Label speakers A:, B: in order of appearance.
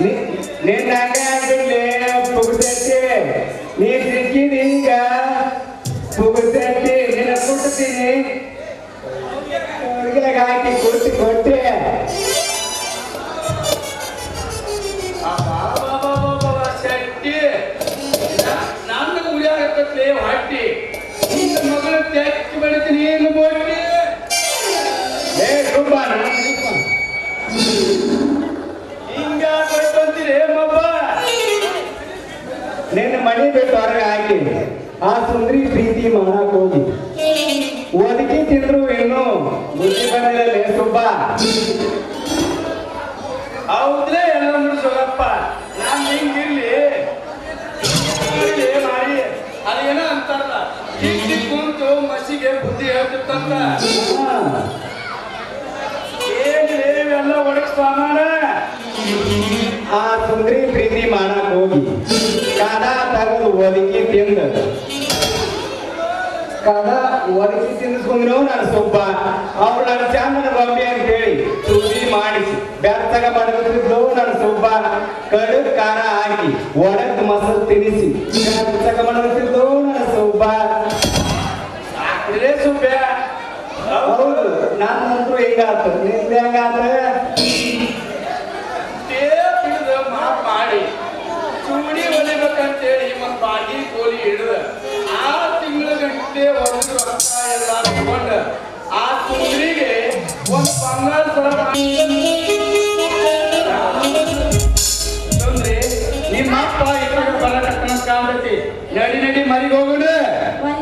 A: నిన్ననే అంటుండే పొగుతట్టి నీ తిరిగి
B: నింగా పొగుతట్టి
A: నిన్న పుట్టుతీని కొడుకు
B: కొట్టి ಮನೆ ಬಿಟ್ಟು ಹಾಕಿ ಆ ಸುಂದ್ರಿ ಪ್ರೀತಿ ಮಾಡಕ್ ಹೋಗಿ ಒದಕಿ ತಿಂದ್ರು ಇನ್ನು ಬುದ್ಧಿ ಬಂದಿಲ್ಲ ಸುಬ್ಬ.
A: ಹೌದ್ಲೇ ಎಲ್ಲ ಮುಡ್ಸೋಗಪ್ಪ ನಾನ್ ಹಿಂಗಿರ್ಲಿ ಮಾಡಿ. ಅದೇನೋ ಅಂತಾರಲ್ಲ ಕುಂತು ಮಸಿಗೆ ಬುದ್ಧಿ ಹೇಳ್ತಿರ್ತಂತ
B: ಹಾ.
A: ಎಲ್ಲ ಸಾಮಾನ
B: ಆ ಸುಂದ್ರಿ ಪ್ರೀತಿ ಒದಗಿ ತಿಂದ. ಕದ ಒದಗಿ ತಿನ್ನಿಸ್ಕೊಂಡ್ರು ನಾನು ಸುಬ್ಬ ಅವ್ರು ನನ್ನ ಚಾಮನ ಅಂತ ಹೇಳಿ ಸುದ್ದಿ ಮಾಡಿಸಿ. ಬೆತ್ತಗ ಬಡದಿದ್ದು ನನ್ನ ಸುಬ್ಬ ಕಡು ಖಾರ ಹಾಕಿ ಒಡಕ್ ಮೊಸರು ತಿನ್ನಿಸಿ. ಬೆತ್ತಗ ಬಡದಿದ್ದು ನನ್ನ ಸುಬ್ಬ
A: ಸಾಕ್ಬಿಡ್ರೆ ಸುಬ್ಬೆ
B: ಹೌದು ಹಿಂಗಾತ. ನಿಂದ ಹೆಂಗಾತ
A: ಹಿಡಿದು ಮಾಪ್ ಮಾಡಿ. ಬಾಗಿ ಕೋಲಿ ಹಿಡಿದ ಆ ತಿಂಗಳ ಗಂಟೆ ಒಂದು ರೊಕ್ಕ ಎಲ್ಲ ತಗೊಂಡ ಆ ತುಂಗ್ರಿಗೆ ಒಂದು ಬಂಗಾರ ನಿಮ್ಮ ಅಪ್ಪ ಇವಾಗ ಕಾಂತೈತಿ ನಡಿ ನಡಿ ಮರಿ ಹೋಗೋಣ.
C: ಒಂದ್